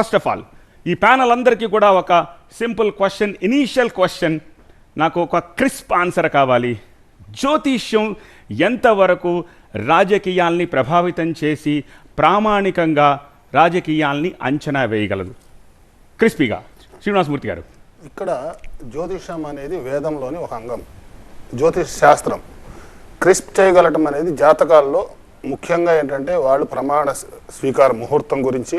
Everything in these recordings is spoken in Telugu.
ఫస్ట్ ఆఫ్ ఆల్ ఈ ప్యానల్ అందరికీ కూడా ఒక సింపుల్ క్వశ్చన్ ఇనీషియల్ క్వశ్చన్ నాకు ఒక క్రిస్ప్ ఆన్సర్ కావాలి. జ్యోతిష్యం ఎంతవరకు రాజకీయాల్ని ప్రభావితం చేసి ప్రామాణికంగా రాజకీయాల్ని అంచనా వేయగలదు? క్రిస్పీగా శ్రీనివాసమూర్తి గారు. ఇక్కడ జ్యోతిషం అనేది వేదంలోని ఒక అంగం. జ్యోతిష్ శాస్త్రం. క్రిస్ప్ చేయగలటం అనేది జాతకాల్లో ముఖ్యంగా ఏంటంటే వాళ్ళు ప్రమాణ స్వీకార ముహూర్తం గురించి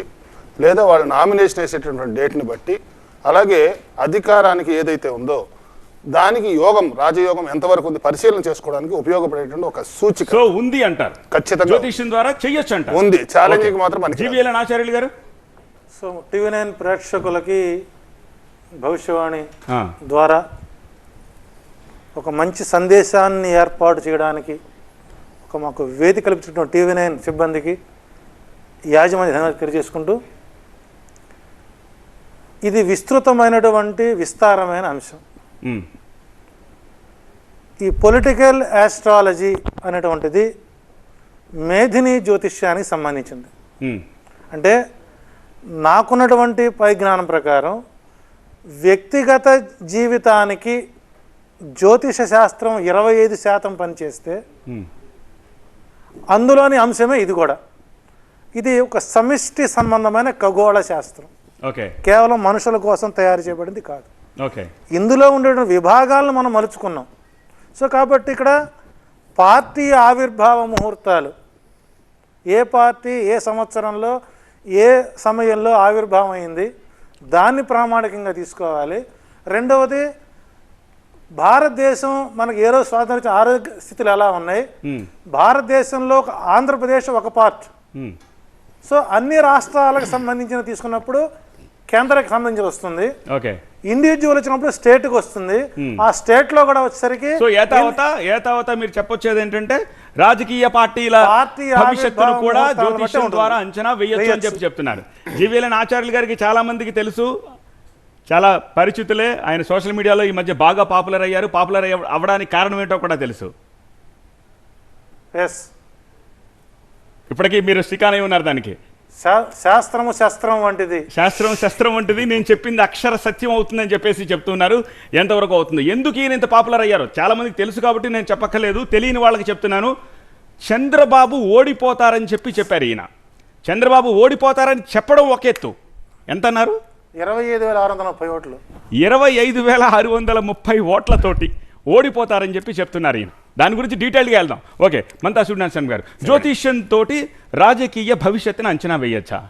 లేదా వాళ్ళు నామినేషన్ వేసేటటువంటి డేట్ని బట్టి అలాగే అధికారానికి ఏదైతే ఉందో దానికి యోగం రాజయోగం ఎంతవరకు ఉంది పరిశీలన చేసుకోవడానికి ఉపయోగపడేటువంటి ఒక సూచిక. సో ఉంది అంటారు. ఖచ్చితంగా. జ్యోతిష్యం ద్వారా చెయ్యొచ్చు అంటారు. ఉంది. ఛాలెంజింగ్ మాత్రం జీవీఎల్ ఆచార్యులు గారు? సో టీవీ నైన్ ప్రేక్షకులకి భవిష్యవాణి ద్వారా ఒక మంచి సందేశాన్ని ఏర్పాటు చేయడానికి ఒక మాకు వేదిక కల్పించిన టీవీ నైన్ సిబ్బందికి యాజమాన్య ధన్యవాదాలు తెలియజేసుకుంటూ ఇది విస్తృతమైనటువంటి విస్తారమైన అంశం. ఈ పొలిటికల్ ఆస్ట్రాలజీ అనేటువంటిది మేధిని జ్యోతిష్యానికి సంబంధించింది. అంటే నాకున్నటువంటి పరిజ్ఞానం ప్రకారం వ్యక్తిగత జీవితానికి జ్యోతిష శాస్త్రం ఇరవై ఐదు శాతం పనిచేస్తే. అందులోని అంశమే ఇది కూడా. ఇది ఒక సమిష్టి సంబంధమైన ఖగోళ శాస్త్రం. ఓకే కేవలం మనుషుల కోసం తయారు చేయబడింది కాదు. ఓకే ఇందులో ఉండే విభాగాలను మనం మలుచుకున్నాం. సో కాబట్టి ఇక్కడ పార్టీ ఆవిర్భావ ముహూర్తాలు. ఏ పార్టీ ఏ సంవత్సరంలో ఏ సమయంలో ఆవిర్భావం అయింది దాన్ని ప్రామాణికంగా తీసుకోవాలి. రెండవది భారతదేశం మనకి ఏ రోజు స్వాతంత్రం ఆరోగ్య స్థితులు ఎలా ఉన్నాయి? ఉమ్, భారతదేశంలో ఒక ఆంధ్రప్రదేశ్ ఒక పార్ట్. ఉమ్, సో అన్ని రాష్ట్రాలకు సంబంధించిన తీసుకున్నప్పుడు కేంద్రానికి సంబంధించి వస్తుంది. ఓకే. ఇండివిజువల్ వచ్చినప్పుడు స్టేట్కి వస్తుంది. ఆ స్టేట్లో కూడా వచ్చేసరికి సో ఏతావత ఏతావత మీరు చెప్పొచ్చేది ఏంటంటే రాజకీయ పార్టీల పార్టీ భవిష్యత్తును కూడా జ్యోతిష్యం ఉంటుంది. ద్వారా అంచనా వేయొచ్చు అని. చెప్పి చెప్తున్నారు. జీవీఎల్ఎన్ ఆచార్యులు గారికి చాలా మందికి తెలుసు. చాలా పరిచితులే. ఆయన సోషల్ మీడియాలో ఈ మధ్య బాగా పాపులర్ అయ్యారు. పాపులర్ అవ్వడానికి కారణం ఏంటో కూడా తెలుసు. ఇప్పటికీ మీరు శ్రీకానయ్య ఉన్నారు దానికి. శాస్త్రము శస్త్రం వంటిది. శాస్త్రం శస్త్రం వంటిది. నేను చెప్పింది అక్షర సత్యం అవుతుందని చెప్పేసి చెప్తున్నారు. ఎంతవరకు అవుతుంది? ఎందుకు ఈయన ఇంత పాపులర్ అయ్యారు? చాలా మందికి తెలుసు కాబట్టి నేను చెప్పక్కర్లేదు. తెలియని వాళ్ళకి చెప్తున్నాను. చంద్రబాబు ఓడిపోతారని చెప్పి చెప్పారు ఈయన. చంద్రబాబు ఓడిపోతారని చెప్పడం ఒక ఎత్తు. ఎంత అన్నారు ఇరవై ఐదు వేల ఆరు వందల ముప్పై ఓట్లు. ఇరవై ఐదు వేల ఆరు వందల ముప్పై ఓట్లతోటి ఓడిపోతారని చెప్పి చెప్తున్నారు ఈయన. దాని గురించి డీటెయిల్గా వెళ్దాం. ఓకే మంతా సూర్యనారాయణ గారు. జ్యోతిష్యం తోటి రాజకీయ భవిష్యత్తును అంచనా వేయచ్చా?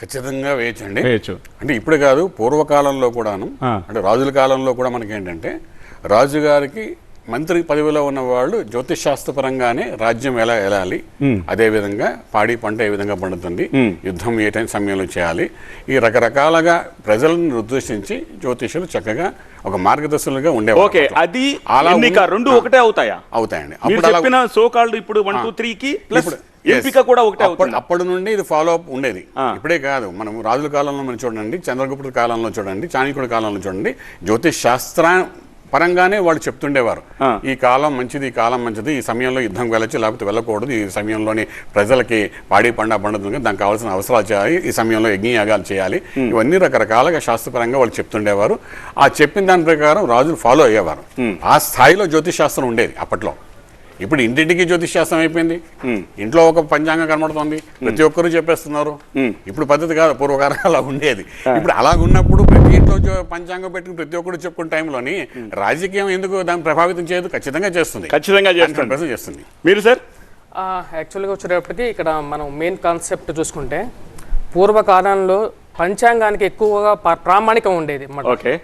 ఖచ్చితంగా వేయచ్చండి. వేయచ్చు. అంటే ఇప్పుడు కాదు పూర్వకాలంలో కూడాను. అంటే రాజుల కాలంలో కూడా మనకి ఏంటంటే రాజుగారికి మంత్రి పదవిలో ఉన్న వాళ్ళు జ్యోతిష్ శాస్త్రపరంగానే రాజ్యం ఎలా వెళ్ళాలి. అదే విధంగా పాడి పంట ఏ విధంగా పండుతుంది. యుద్ధం ఏ టైం సమయంలో చేయాలి ఈ రకరకాలుగా ప్రజలను ఉద్దేశించి జ్యోతిషులు చక్కగా ఒక మార్గదర్శకులుగా ఉండేవారు ఓకే. అది అలా రెండు ఒకటే అవుతాయా అవుతాయండి మీరు అప్పుడు అలా- చెప్పిన సో కాల్డ్ ఇప్పుడు వన్ టూ త్రీ కి ప్లస్. ఎంపిక కూడా ఒకటే అప్పటి- నుండి ఇది ఫాలో అప్ ఉండేది. ఇప్పుడే కాదు మనం రాజుల కాలంలో మనం చూడండి చంద్రగుప్తుడి కాలంలో చూడండి చాణక్యుడి కాలంలో చూడండి జ్యోతిష్ శాస్త్ర పరంగానే వాళ్ళు చెప్తుండేవారు. ఈ కాలం మంచిది ఈ కాలం మంచిది ఈ సమయంలో యుద్ధం వెళ్ళచ్చు లేకపోతే వెళ్ళకూడదు ఈ సమయంలోని ప్రజలకి పాడి పండ పండుతుంది దానికి కావాల్సిన అవసరాలు చేయాలి ఈ సమయంలో యజ్ఞయాగాలు చేయాలి. ఇవన్నీ రకరకాలుగా శాస్త్రపరంగా వాళ్ళు చెప్తుండేవారు. ఆ చెప్పిన దాని ప్రకారం రాజులు ఫాలో అయ్యేవారు. ఆ స్థాయిలో జ్యోతిష్ శాస్త్రం ఉండేది అప్పట్లో. ఇప్పుడు ఇంటింటికి జ్యోతిష్ శాస్త్రం అయిపోయింది ఇంట్లో ఒక పంచాంగం కనబడుతోంది. ప్రతి ఒక్కరూ చెప్పేస్తున్నారు. ఇప్పుడు పద్ధతి కాదు పూర్వకాలం అలా ఉండేది. ఇప్పుడు అలా ఉన్నప్పుడు ప్రతి ఇంట్లో జో- పంచాంగం పెట్టుకుని ప్రతి ఒక్కరు చెప్పుకున్న టైంలోని రాజకీయం ఎందుకు దాన్ని ప్రభావితం చేయదు? ఖచ్చితంగా చేస్తుంది. ఖచ్చితంగా చేస్తుంది. 100% చేస్తుంది. మీరు సార్? యాక్చువల్గా వచ్చేటప్పటికి ఇక్కడ మనం మెయిన్ కాన్సెప్ట్ చూసుకుంటే పూర్వకాలంలో పంచాంగానికి ఎక్కువగా ప్రామాణికం ఉండేది. ఓకే.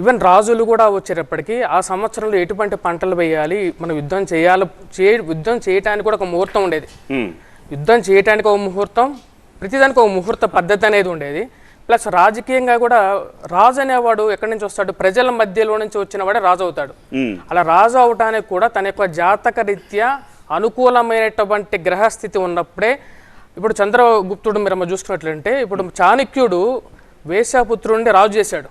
ఈవెన్ రాజులు కూడా వచ్చేటప్పటికి ఆ సంవత్సరంలో ఎటువంటి పంటలు వేయాలి మనం యుద్ధం చేయాలి చే యుద్ధం చేయటానికి కూడా ఒక ముహూర్తం ఉండేది. యుద్ధం చేయటానికి ఒక ముహూర్తం ప్రతిదానికి ఒక ముహూర్త పద్ధతి అనేది ఉండేది. ప్లస్ రాజకీయంగా కూడా రాజు అనేవాడు ఎక్కడి నుంచి వస్తాడు? ప్రజల మధ్యలో నుంచి వచ్చిన వాడే రాజు అవుతాడు. అలా రాజు అవటానికి కూడా తన యొక్క జాతక రీత్యా అనుకూలమైనటువంటి గ్రహస్థితి ఉన్నప్పుడే ఇప్పుడు చంద్రగుప్తుడు మీరు చూసుకున్నట్లంటే ఇప్పుడు చాణక్యుడు వేశ్యాపుత్రుడిని రాజు చేశాడు.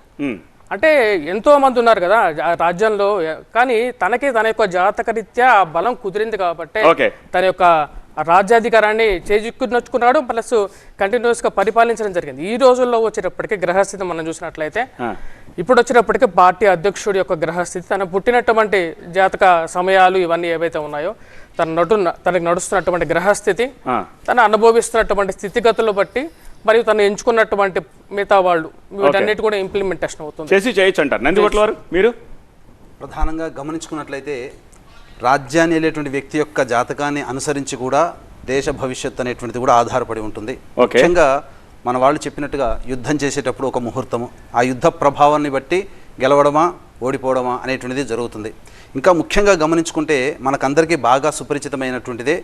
అంటే ఎంతో మంది ఉన్నారు కదా రాజ్యంలో కానీ తనకి తన యొక్క జాతక రీత్యా ఆ బలం కుదిరింది కాబట్టి. తన యొక్క రాజ్యాధికారాన్ని చేజిక్కునొచ్చుకున్నాడు ప్లస్ కంటిన్యూస్గా పరిపాలించడం జరిగింది ఈ రోజుల్లో వచ్చేటప్పటికి గ్రహస్థితి మనం చూసినట్లయితే. ఇప్పుడు వచ్చేటప్పటికి పార్టీ అధ్యక్షుడి యొక్క గ్రహస్థితి తన పుట్టినటువంటి జాతక సమయాలు ఇవన్నీ ఏవైతే ఉన్నాయో తన నటు తనకి నడుస్తున్నటువంటి గ్రహస్థితి. తను అనుభవిస్తున్నటువంటి స్థితిగతులు బట్టి మరియు తను ఎంచుకున్నటువంటి మిగతా వాళ్ళు వీటన్నిటి కూడా ఇంప్లిమెంటేషన్ అవుతుంది. చేసి చేయొచ్చు అంటారు. నందికొట్ల వారు మీరు? ప్రధానంగా గమనించుకున్నట్లయితే రాజ్యాన్ని వెళ్ళేటువంటి వ్యక్తి యొక్క జాతకాన్ని అనుసరించి కూడా దేశ భవిష్యత్తు అనేటువంటిది కూడా ఆధారపడి ఉంటుంది. ముఖ్యంగా మన వాళ్ళు చెప్పినట్టుగా యుద్ధం చేసేటప్పుడు ఒక ముహూర్తము ఆ యుద్ధ ప్రభావాన్ని బట్టి గెలవడమా ఓడిపోవడమా అనేటువంటిది జరుగుతుంది. ఇంకా ముఖ్యంగా గమనించుకుంటే మనకందరికీ బాగా సుపరిచితమైనటువంటిదే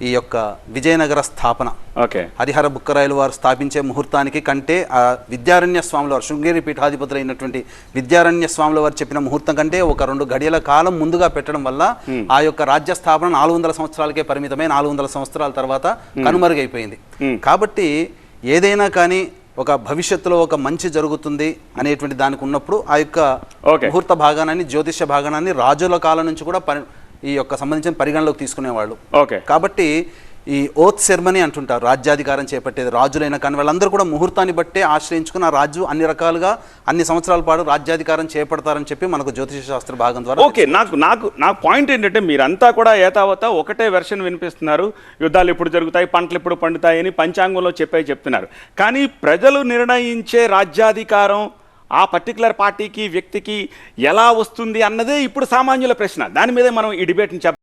ఈ యొక్క విజయనగర స్థాపన. ఓకే. హరిహర బుక్కరాయలు వారు స్థాపించే ముహూర్తానికి కంటే ఆ విద్యారణ్య స్వాముల వారు శృంగేరి పీఠాధిపతులైనటువంటి విద్యారణ్య స్వాముల వారు చెప్పిన ముహూర్తం కంటే ఒక రెండు గడియల కాలం ముందుగా పెట్టడం వల్ల ఆ యొక్క రాజ్య స్థాపన నాలుగు వందల సంవత్సరాలకే పరిమితమై నాలుగు వందల సంవత్సరాల తర్వాత కనుమరుగైపోయింది. కాబట్టి ఏదైనా కానీ ఒక భవిష్యత్తులో ఒక మంచి జరుగుతుంది అనేటువంటి దానికి ఉన్నప్పుడు ఆ యొక్క. ముహూర్త భాగానాన్ని జ్యోతిష్య భాగానాన్ని రాజుల కాలం నుంచి కూడా పరి ఈ యొక్క సంబంధించిన పరిగణలోకి తీసుకునేవాళ్ళు. ఓకే. కాబట్టి ఈ ఓత్ సెర్మనీ అంటుంటారు రాజ్యాధికారం చేపట్టేది రాజులైన కానీ వాళ్ళందరూ కూడా ముహూర్తాన్ని బట్టే ఆశ్రయించుకుని ఆ రాజు అన్ని రకాలుగా అన్ని సంవత్సరాల పాటు రాజ్యాధికారం చేపడతారని చెప్పి మనకు జ్యోతిష శాస్త్ర భాగం ద్వారా ఓకే నాకు నాకు నా పాయింట్ ఏంటంటే మీరంతా కూడా ఏతావత ఒకటే వెర్షన్ వినిపిస్తున్నారు. యుద్ధాలు ఎప్పుడు జరుగుతాయి పంటలు ఎప్పుడు పండుతాయి అని పంచాంగంలో చెప్పే చెప్తున్నారు. కానీ ప్రజలు నిర్ణయించే రాజ్యాధికారం ఆ పర్టికులర్ పార్టీకి వ్యక్తికి ఎలా వస్తుంది అన్నదే ఇప్పుడు సామాన్యుల ప్రశ్న. దాని మీదే మనం ఈ డిబేట్ని